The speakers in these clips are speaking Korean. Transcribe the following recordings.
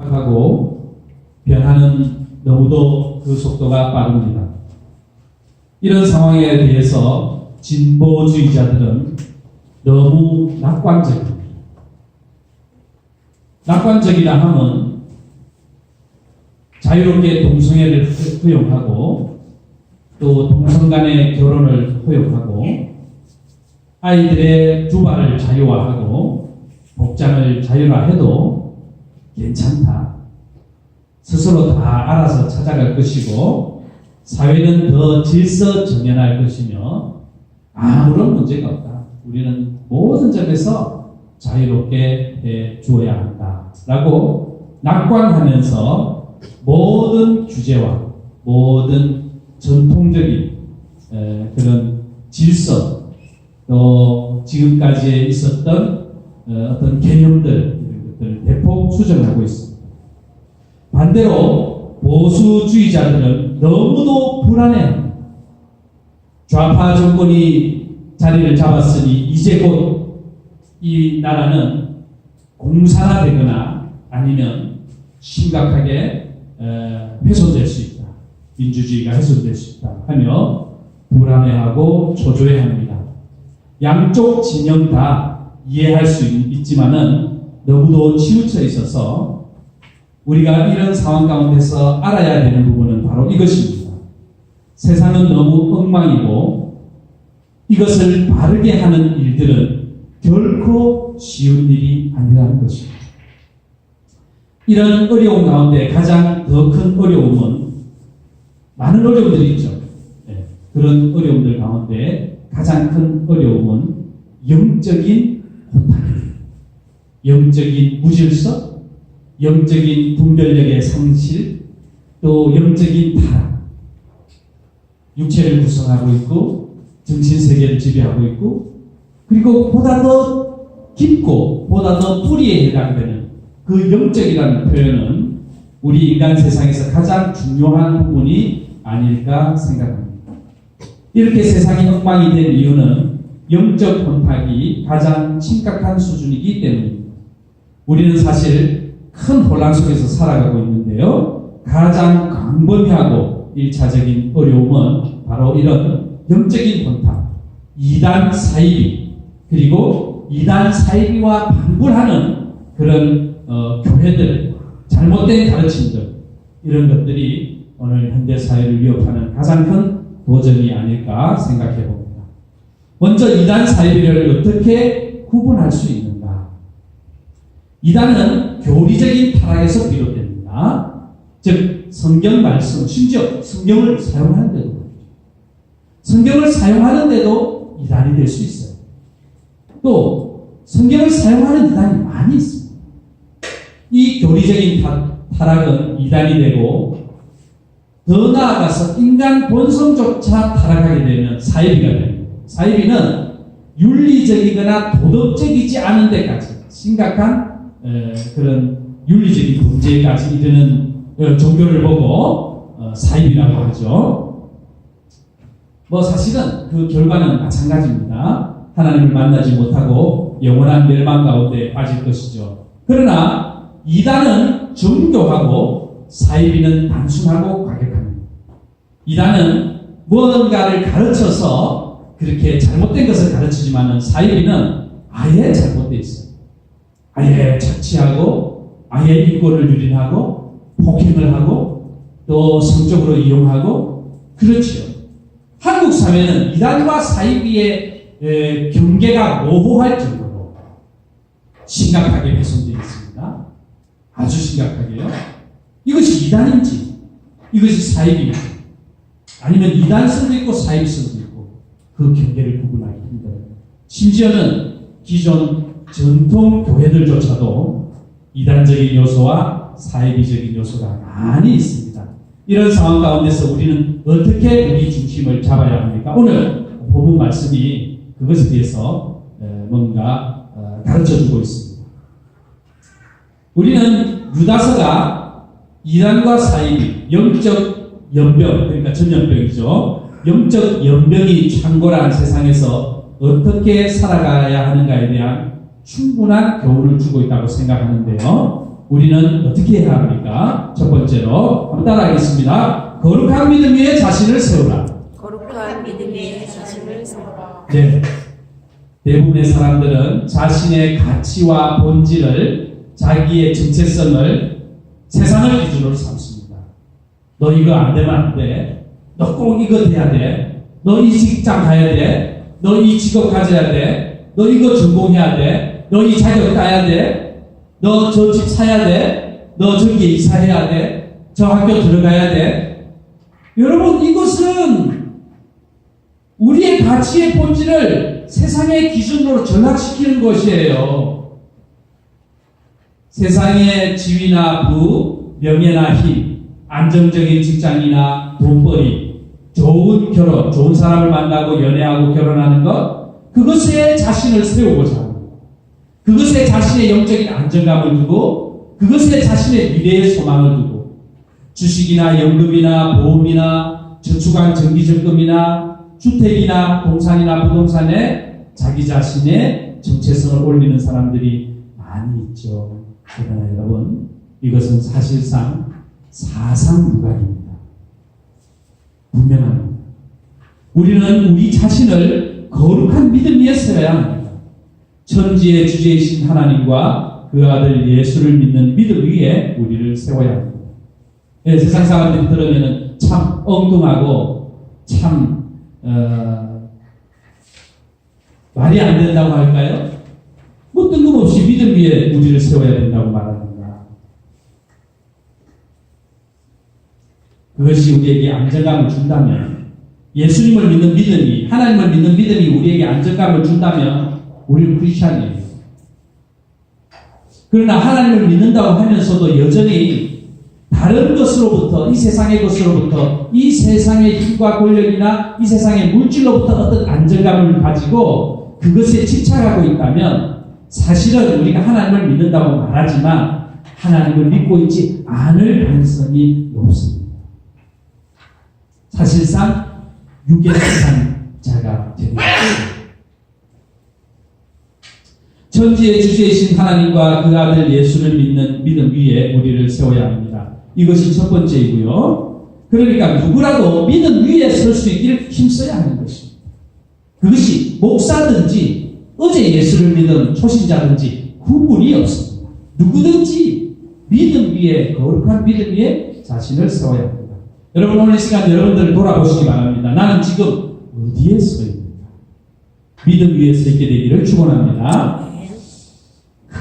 하고 변하는 너무도 그 속도가 빠릅니다. 이런 상황에 대해서 진보주의자들은 너무 낙관적입니다. 낙관적이라 함은 자유롭게 동성애를 허용하고 또 동성 간의 결혼을 허용하고 아이들의 주발을 자유화하고 복장을 자유화해도 괜찮다. 스스로 다 알아서 찾아갈 것이고 사회는 더 질서 정연할 것이며 아무런 문제가 없다. 우리는 모든 점에서 자유롭게 해 주어야 한다. 라고 낙관하면서 모든 규제와 모든 전통적인 에, 그런 질서 또 지금까지 있었던 어, 어떤 개념들 것들을 대폭 수정하고 있습니다. 반대로 보수주의자들은 너무도 불안해합니다. 좌파 정권이 자리를 잡았으니 이제 곧 이 나라는 공산화되거나 아니면 심각하게 에, 훼손될 수 있다. 민주주의가 훼손될 수 있다 하며 불안해하고 초조해합니다. 양쪽 진영 다 이해할 수 있- 있지만은 너무도 치우쳐 있어서 우리가 이런 상황 가운데서 알아야 되는 부분은 바로 이것입니다. 세상은 너무 엉망이고 이것을 바르게 하는 일들은 결코 쉬운 일이 아니라는 것입니다. 이런 어려움 가운데 가장 더 큰 어려움은 많은 어려움들이 있죠. 네, 그런 어려움들 가운데 가장 큰 어려움은 영적인 혼탁입니다. 영적인 무질서, 영적인 분별력의 상실, 또 영적인 타락. 육체를 구성하고 있고, 정신세계를 지배하고 있고, 그리고 보다 더 깊고, 보다 더 뿌리에 해당되는 그 영적이라는 표현은 우리 인간 세상에서 가장 중요한 부분이 아닐까 생각합니다. 이렇게 세상이 엉망이 된 이유는 영적 혼탁이 가장 심각한 수준이기 때문입니다. 우리는 사실 큰 혼란 속에서 살아가고 있는데요. 가장 광범위하고 일차적인 어려움은 바로 이런 영적인 혼탁, 이단 사이비, 그리고 이단 사이비와 반불하는 그런 어, 교회들, 잘못된 가르침들, 이런 것들이 오늘 현대 사회를 위협하는 가장 큰 도전이 아닐까 생각해 봅니다. 먼저 이단 사이비를 어떻게 구분할 수 있는가? 이단은 교리적인 타락에서 비롯됩니다. 즉 성경 말씀, 심지어 성경을 사용하는데도 그렇죠. 성경을 사용하는데도 이단이 될 수 있어요. 또 성경을 사용하는 이단이 많이 있습니다. 이 교리적인 타, 타락은 이단이 되고 더 나아가서 인간 본성조차 타락하게 되면 사이비가 됩니다. 사이비는 윤리적이거나 도덕적이지 않은 데까지 심각한 에, 그런 윤리적인 문제까지 이르는 어, 종교를 보고 어, 사이비라고 하죠. 뭐 사실은 그 결과는 마찬가지입니다. 하나님을 만나지 못하고 영원한 멸망 가운데 빠질 것이죠. 그러나 이단은 정교하고 사이비는 단순하고 과격합니다. 이단은 무언가를 가르쳐서 그렇게 잘못된 것을 가르치지만은 사이비는 아예 잘못되어 있어요. 아예 착취하고 아예 인권을 유린하고 폭행을 하고 또 성적으로 이용하고 그렇지요. 한국 사회는 이단과 사이비의 에, 경계가 모호할 정도로 심각하게 훼손되어 있습니다. 아주 심각하게요. 이것이 이단인지 이것이 사이비인지 아니면 이단성도 있고 사이비성도 있고 그 경계를 구분하기 힘들어요. 심지어는 기존 전통 교회들조차도 이단적인 요소와 사이비적인 요소가 많이 있습니다. 이런 상황 가운데서 우리는 어떻게 우리 중심을 잡아야 합니까? 오늘 본문 말씀이 그것에 대해서 에, 뭔가 어, 가르쳐 주고 있습니다. 우리는 유다서가 이단과 사이비, 영적 연병, 그러니까 전염병이죠. 영적 연병이 창궐한 세상에서 어떻게 살아가야 하는가에 대한 충분한 교훈을 주고 있다고 생각하는데요. 우리는 어떻게 해야 합니까? 첫 번째로 한번 따라하겠습니다. 거룩한 믿음 위에 자신을 세우라. 거룩한 믿음 위에 자신을 세우라. 네. 대부분의 사람들은 자신의 가치와 본질을 자기의 정체성을 세상을 기준으로 삼습니다. 너 이거 안 되면 안 돼. 너 꼭 이거 돼야 돼. 너 이 직장 가야 돼. 너 이 직업 가져야 돼. 너 이거 전공해야 돼. 너 이 자격 따야 돼. 너 저 집 사야 돼. 너 저기에 이사해야 돼. 저 학교 들어가야 돼. 여러분 이것은 우리의 가치의 본질을 세상의 기준으로 전락시키는 것이에요. 세상의 지위나 부, 명예나 힘, 안정적인 직장이나 돈벌이, 좋은 결혼, 좋은 사람을 만나고 연애하고 결혼하는 것, 그것에 자신을 세우고자 합니다. 그것에 자신의 영적인 안정감을 두고, 그것에 자신의 미래의 소망을 두고, 주식이나 연금이나 보험이나 저축한 정기적금이나 주택이나 동산이나 부동산에 자기 자신의 정체성을 올리는 사람들이 많이 있죠. 그러나 여러분, 이것은 사실상 사상 유각입니다. 분명합니다. 우리는 우리 자신을 거룩한 믿음 위에 세워야 합니다. 천지의 주제이신 하나님과 그 아들 예수를 믿는 믿음 위에 우리를 세워야 합니다. 예, 세상 사람들이 들으면 참 엉뚱하고 참 어, 말이 안 된다고 할까요? 뭐 뜬금없이 믿음 위에 우리를 세워야 된다고 말합니다. 그것이 우리에게 안정감을 준다면 예수님을 믿는 믿음이 하나님을 믿는 믿음이 우리에게 안정감을 준다면 우리는 크리스찬이에요. 그러나 하나님을 믿는다고 하면서도 여전히 다른 것으로부터 이 세상의 것으로부터 이 세상의 힘과 권력이나 이 세상의 물질로부터 어떤 안정감을 가지고 그것에 집착하고 있다면 사실은 우리가 하나님을 믿는다고 말하지만 하나님을 믿고 있지 않을 가능성이 높습니다. 사실상 육의 세상 자가 되는 것입니다. 천지의 주제이신 하나님과 그 아들 예수를 믿는 믿음 위에 우리를 세워야 합니다. 이것이 첫 번째이고요. 그러니까 누구라도 믿음 위에 설 수 있기를 힘써야 하는 것입니다. 그것이 목사든지 어제 예수를 믿은 초신자든지 구분이 없습니다. 누구든지 믿음 위에 거룩한 믿음 위에 자신을 세워야 합니다. 여러분 오늘 이 시간 여러분들을 돌아보시기 바랍니다. 나는 지금 어디에 서 있는가? 믿음 위에 서 있게 되기를 축원합니다.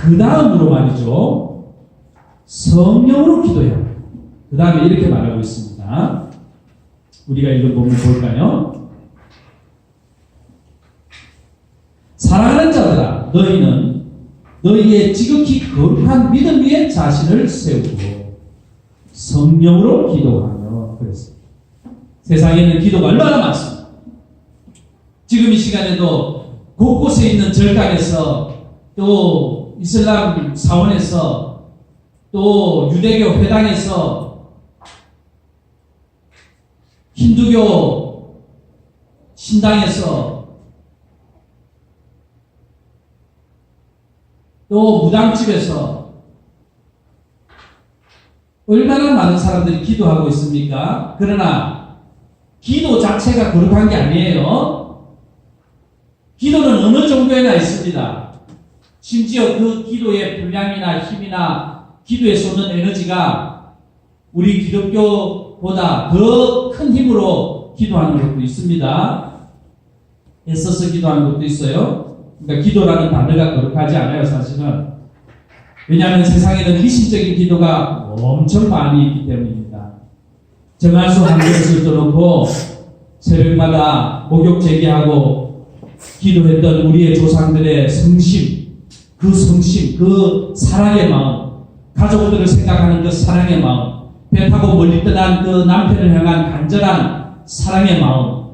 그 다음으로 말이죠. 성령으로 합니다. 그 다음에 이렇게 말하고 있습니다. 우리가 읽은 본문 볼까요? 사랑하는 자들아, 너희는 너희의 지극히 거룩한 믿음 위에 자신을 세우고 성령으로 기도하며 그랬습니다. 세상에는 기도가 얼마나 많습니다. 지금 이 시간에도 곳곳에 있는 절강에서 또 이슬람 사원에서 또 유대교 회당에서 힌두교 신당에서 또 무당집에서 얼마나 많은 사람들이 기도하고 있습니까? 그러나 기도 자체가 거룩한 게 아니에요. 기도는 어느 정도에나 있습니다. 심지어 그 기도의 분량이나 힘이나 기도에 쏟는 에너지가 우리 기독교보다 더 큰 힘으로 기도하는 것도 있습니다. 애써서 기도하는 것도 있어요. 그러니까 기도라는 단어가 거룩하지 않아요, 사실은. 왜냐하면 세상에는 미신적인 기도가 엄청 많이 있기 때문입니다. 정한수 한 그릇을 떠놓고 새벽마다 목욕 제기하고 기도했던 우리의 조상들의 성심, 그 성심, 그 사랑의 마음, 가족들을 생각하는 그 사랑의 마음, 배 타고 멀리 떠난 그 남편을 향한 간절한 사랑의 마음,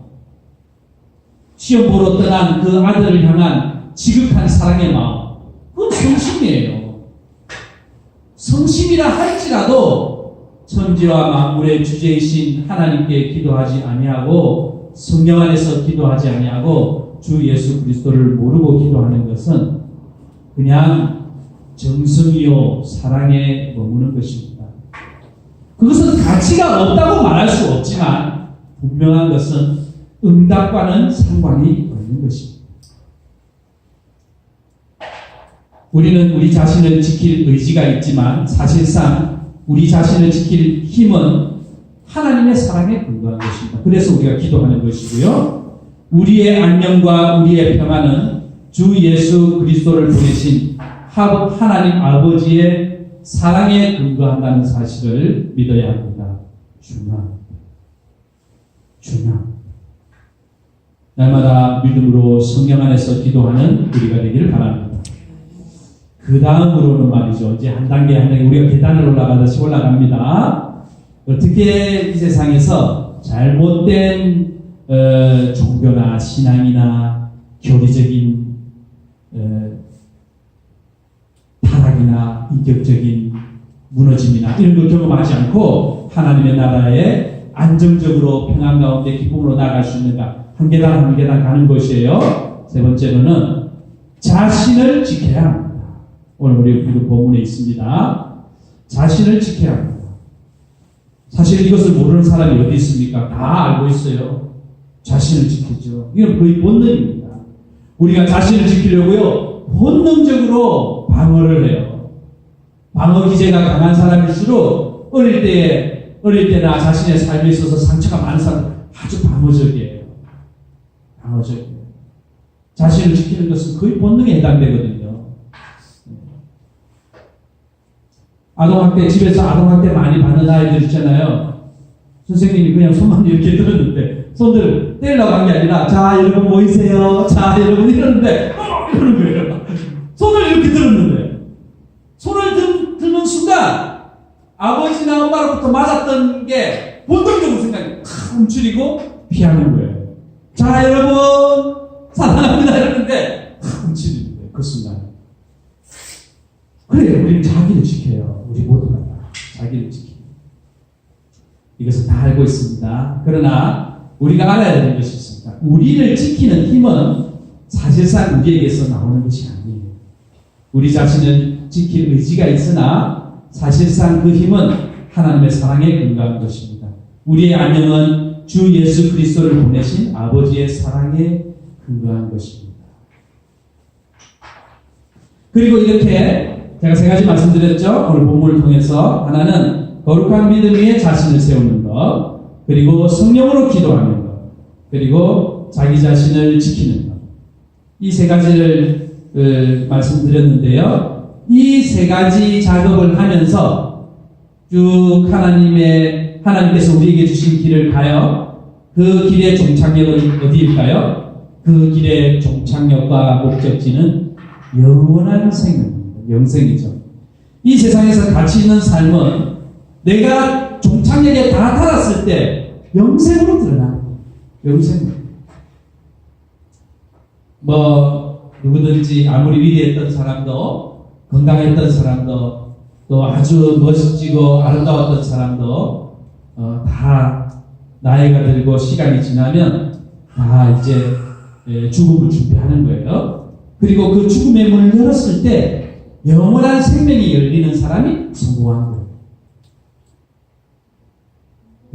시험 보러 떠난 그 아들을 향한 지극한 사랑의 마음, 그건 성심이에요. 성심이라 할지라도 천지와 만물의 주제이신 하나님께 기도하지 아니하고 성령 안에서 기도하지 아니하고 주 예수 그리스도를 모르고 기도하는 것은 그냥 정성이요 사랑에 머무는 것입니다. 그것은 가치가 없다고 말할 수 없지만 분명한 것은 응답과는 상관이 없는 것입니다. 우리는 우리 자신을 지킬 의지가 있지만 사실상 우리 자신을 지킬 힘은 하나님의 사랑에 근거한 것입니다. 그래서 우리가 기도하는 것이고요. 우리의 안녕과 우리의 평안은 주 예수 그리스도를 보내신 하- 하나님 아버지의 사랑에 근거한다는 사실을 믿어야 합니다. 중요합니다. 중요합니다. 날마다 믿음으로 성령 안에서 기도하는 우리가 되기를 바랍니다. 그 다음으로는 말이죠. 이제 한 단계 한 단계 우리가 계단을 올라가듯이 올라갑니다. 어떻게 이 세상에서 잘못된 어, 종교나 신앙이나 교리적인 어, 타락이나 인격적인 무너짐이나 이런 걸 경험하지 않고 하나님의 나라에 안정적으로 평안 가운데 기쁨으로 나아갈 수 있는가 한 계단 한 계단 가는 것이에요. 세 번째로는 자신을 지켜야 합니다. 오늘 우리 그 본문에 있습니다. 자신을 지켜야 합니다. 사실 이것을 모르는 사람이 어디 있습니까? 다 알고 있어요. 자신을 지키죠. 이건 거의 본능입니다. 우리가 자신을 지키려고요, 본능적으로 방어를 해요. 방어 기제가 강한 사람일수록 어릴 때에, 어릴 때나 자신의 삶에 있어서 상처가 많은 사람 아주 방어적이에요. 방어적이에요. 자신을 지키는 것은 거의 본능에 해당되거든요. 아동학대, 집에서 아동학대 많이 받는 아이들 있잖아요. 선생님이 그냥 손만 이렇게 들었는데, 손들 때리려고 한 게 아니라, 자, 여러분 모이세요. 자, 여러분 이러는데, 어! 이러는 거예요. 손을 이렇게 들었는데, 손을 들, 드는 순간, 아버지나 엄마로부터 맞았던 게 본능적으로 생각이 탁 움츠리고 피하는 거예요. 자, 여러분, 사랑합니다. 이러는데, 탁 움츠리는 거예요. 그 순간. 그래, 우리는 자기를 지켜요. 우리 모두가 다 자기를 지켜요. 이것을 다 알고 있습니다. 그러나 우리가 알아야 되는 것이 있습니다. 우리를 지키는 힘은 사실상 우리에게서 나오는 것이 아니에요. 우리 자신을 지킬 의지가 있으나 사실상 그 힘은 하나님의 사랑에 근거한 것입니다. 우리의 안녕은 주 예수 그리스도를 보내신 아버지의 사랑에 근거한 것입니다. 그리고 이렇게 제가 세 가지 말씀드렸죠. 오늘 본문을 통해서 하나는 거룩한 믿음 위에 자신을 세우는 것, 그리고 성령으로 기도하는 것, 그리고 자기 자신을 지키는 것. 이 세 가지를 어, 말씀드렸는데요. 이 세 가지 작업을 하면서 쭉 하나님의 하나님께서 우리에게 주신 길을 가요. 그 길의 종착역은 어디일까요? 그 길의 종착역과 목적지는 영원한 생명입니다. 영생이죠. 이 세상에서 가치 있는 삶은 내가 종착역에 다 달았을 때 영생으로 거예요. 영생으로. 뭐 누구든지 아무리 위대했던 사람도 건강했던 사람도 또 아주 멋지고 아름다웠던 사람도 어, 다 나이가 들고 시간이 지나면 다 이제 예, 죽음을 준비하는 거예요. 그리고 그 죽음의 문을 열었을 때 영원한 생명이 열리는 사람이 성공한 거예요.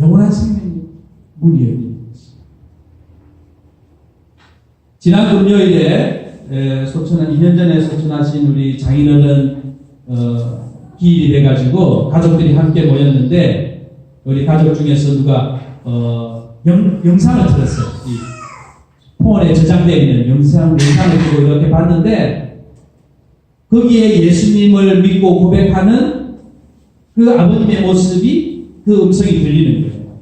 영원한 생명이 열리는 것이죠. 지난 금요일에 에, 소천한 2년 전에 소천하신 우리 장인어른 어, 기일이 돼가지고 가족들이 함께 모였는데 우리 가족 중에서 누가 어, 영, 영상을 틀었어요. 이 폰에 저장되어 있는 영상, 영상을 보고 이렇게 봤는데 거기에 예수님을 믿고 고백하는 그 아버님의 모습이 그 음성이 들리는 거예요.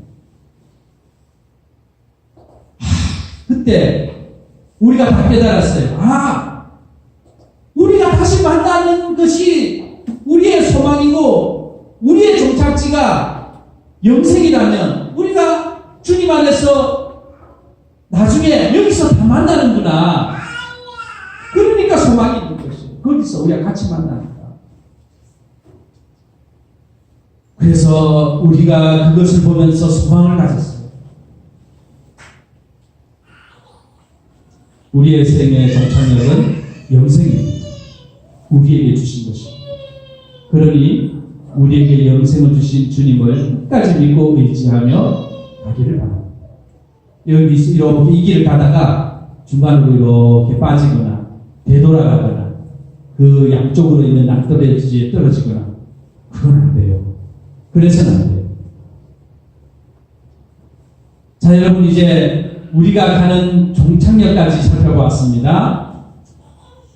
하, 그때 우리가 다 깨달았어요. 아, 우리가 다시 만나는 것이 우리의 소망이고 우리의 종착지가 영생이라면 우리가 주님 안에서 나중에 여기서 다 만나는구나. 그러니까 소망이 있는 것이에요. 거기서 우리가 같이 만나니까. 그래서 우리가 그것을 보면서 소망을 가졌어요. 우리의 생의 종착역은 영생입니다. 우리에게 주신 것입니다. 그러니 우리에게 영생을 주신 주님을 끝까지 믿고 의지하며 가기를 바랍니다. 여기 이렇게 이 길을 가다가 중간으로 이렇게 빠지거나 되돌아가거나 그 양쪽으로 있는 낭떠러지에 떨어지거나 그건 안 돼요. 그래서는 안 돼요. 자 여러분 이제 우리가 가는 종착역까지 살펴보았습니다.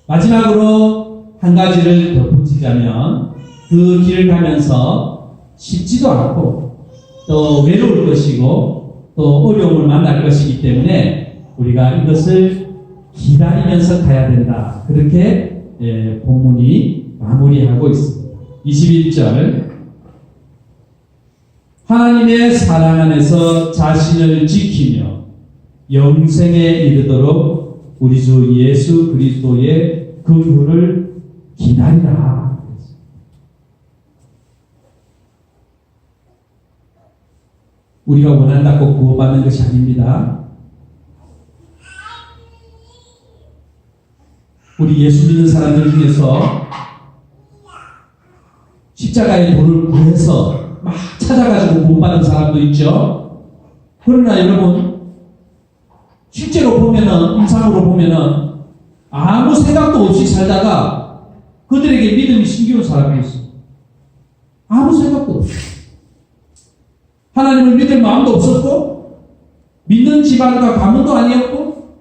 마지막으로 한 가지를 덧붙이자면 그 길을 가면서 쉽지도 않고 또 외로울 것이고 또 어려움을 만날 것이기 때문에 우리가 이것을 기다리면서 가야 된다. 그렇게 예, 본문이 마무리하고 있습니다. 21절 하나님의 사랑 안에서 자신을 지키며 영생에 이르도록 우리 주 예수 그리스도의 그 후를 기다리라. 우리가 원한다고 구원받는 것이 아닙니다. 우리 예수 믿는 사람들 중에서 십자가의 도를 구해서 막 찾아가지고 구원받은 사람도 있죠. 그러나 여러분, 실제로 보면은, 임상으로 보면은, 아무 생각도 없이 살다가 그들에게 믿음이 신기한 사람이 있어. 아무 생각도 없어. 하나님을 믿을 마음도 없었고, 믿는 집안과 가문도 아니었고,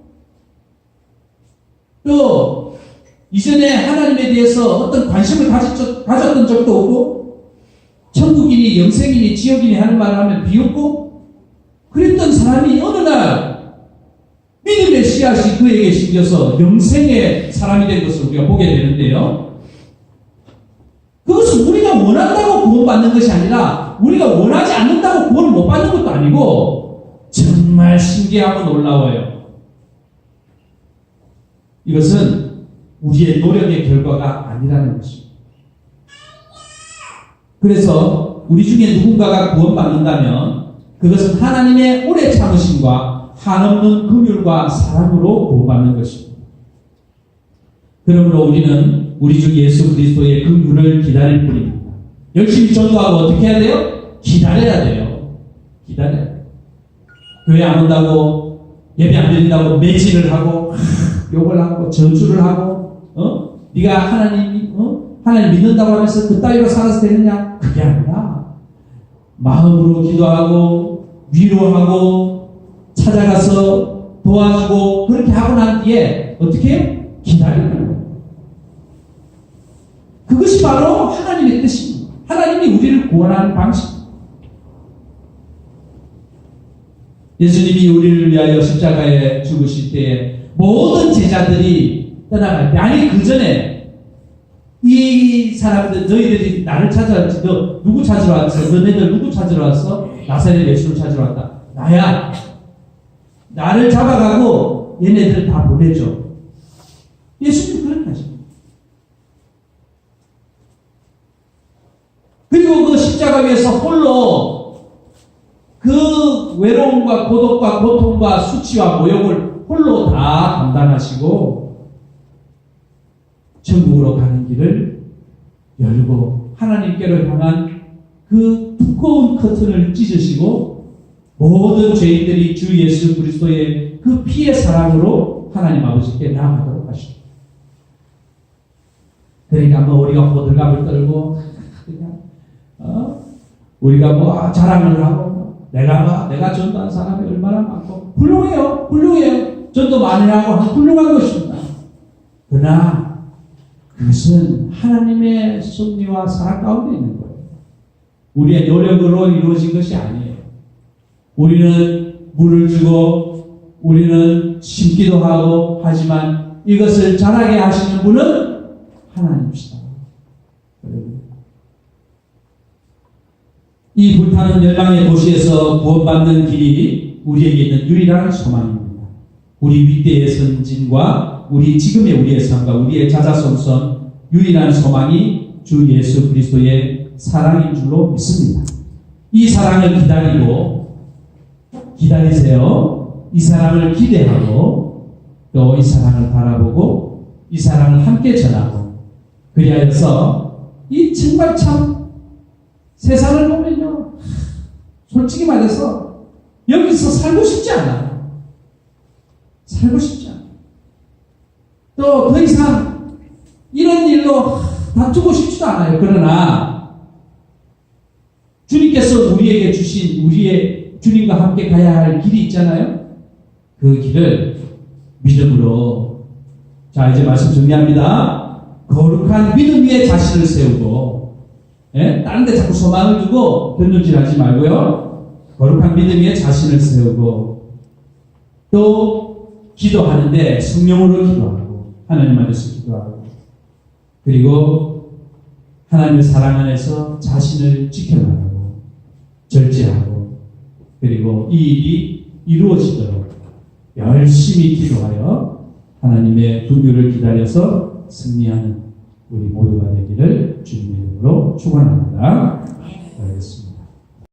또, 이전에 하나님에 대해서 어떤 관심을 가졌, 가졌던 적도 없고, 천국이니 영생이니 지옥이니 하는 말을 하면 비웃고, 그랬던 사람이 어느 날, 믿음의 씨앗이 그에게 심겨서 영생의 사람이 된 것을 우리가 보게 되는데요. 그것은 우리가 원한다고 구원받는 것이 아니라 우리가 원하지 않는다고 구원을 못 받는 것도 아니고 정말 신기하고 놀라워요. 이것은 우리의 노력의 결과가 아니라는 것입니다. 그래서 우리 중에 누군가가 구원받는다면 그것은 하나님의 오래 참으심과 한없는 긍휼과 사랑으로 구원받는 것입니다. 그러므로 우리는 우리 주 예수 그리스도의 긍휼을 기다릴 뿐입니다. 열심히 전도하고 어떻게 해야 돼요? 기다려야 돼요. 기다려야 돼요. 교회 안 온다고 예배 안 드린다고 매질을 하고 욕을 하고 저주를 하고 어? 네가 하나님 어? 하나님 믿는다고 하면서 그 따위로 살아서 되느냐? 그게 아니라 마음으로 기도하고 위로하고 찾아가서 도와주고 그렇게 하고 난 뒤에 어떻게? 기다리는 거예요. 그것이 바로 하나님의 뜻입니다. 하나님이 우리를 구원하는 방식. 예수님이 우리를 위하여 십자가에 죽으실 때에 모든 제자들이 떠나갈 때, 아니 그 전에 이 사람들 너희들이 나를 찾아왔지, 너 누구 찾으러 왔어? 너네들 누구 찾으러 왔어? 나사렛 예수를 찾으러 왔다. 나야. 나를 잡아가고 얘네들 다 보내줘. 예수님 그렇게 하십니다. 그리고 그 십자가 위에서 홀로 그 외로움과 고독과 고통과 수치와 모욕을 홀로 다 감당하시고 천국으로 가는 길을 열고 하나님께로 향한 그 두꺼운 커튼을 찢으시고 모든 죄인들이 주 예수 그리스도의 그 피의 사랑으로 하나님 아버지께 나아가도록 하십니다. 그러니까 뭐 우리가 호들갑을 떨고 그냥 어? 우리가 뭐 아, 자랑을 하고 내가 봐 내가 전도한 사람이 얼마나 많고 훌륭해요 훌륭해요 전도 많이 하고 훌륭한 것입니다. 그러나 그것은 하나님의 섭리와 사랑 가운데 있는 거예요. 우리의 노력으로 이루어진 것이 아니에요. 우리는 물을 주고 우리는 심기도 하고 하지만 이것을 자라게 하시는 분은 하나님이시다. 이 불타는 멸망의 도시에서 구원받는 길이 우리에게 있는 유일한 소망입니다. 우리 윗대의 선진과 우리 지금의 우리의 삶과 우리의 자자손손 유일한 소망이 주 예수 그리스도의 사랑인 줄로 믿습니다. 이 사랑을 기다리고 기다리세요. 이 사랑을 기대하고 또 이 사랑을 바라보고 이 사랑을 함께 전하고 그리하여서 이 정말 참 세상을 보면요. 솔직히 말해서 여기서 살고 싶지 않아요. 살고 싶지 않아요. 또더 이상 이런 일로 다투고 싶지도 않아요. 그러나 주님께서 우리에게 주신 우리의 주님과 함께 가야 할 길이 있잖아요. 그 길을 믿음으로 자 이제 말씀 정리합니다. 거룩한 믿음 위에 자신을 세우고 예? 다른 데 자꾸 소망을 두고 견눈질하지 말고요. 거룩한 믿음 위에 자신을 세우고 또 기도하는데 성령으로 기도하고 하나님 안에서 기도하고 그리고 하나님의 사랑 안에서 자신을 지켜나가고 절제하고 그리고 이 일이 이루어지도록 열심히 기도하여 하나님의 분유를 기다려서 승리하는 우리 모두가 되기를 주님의 이름으로 축원합니다.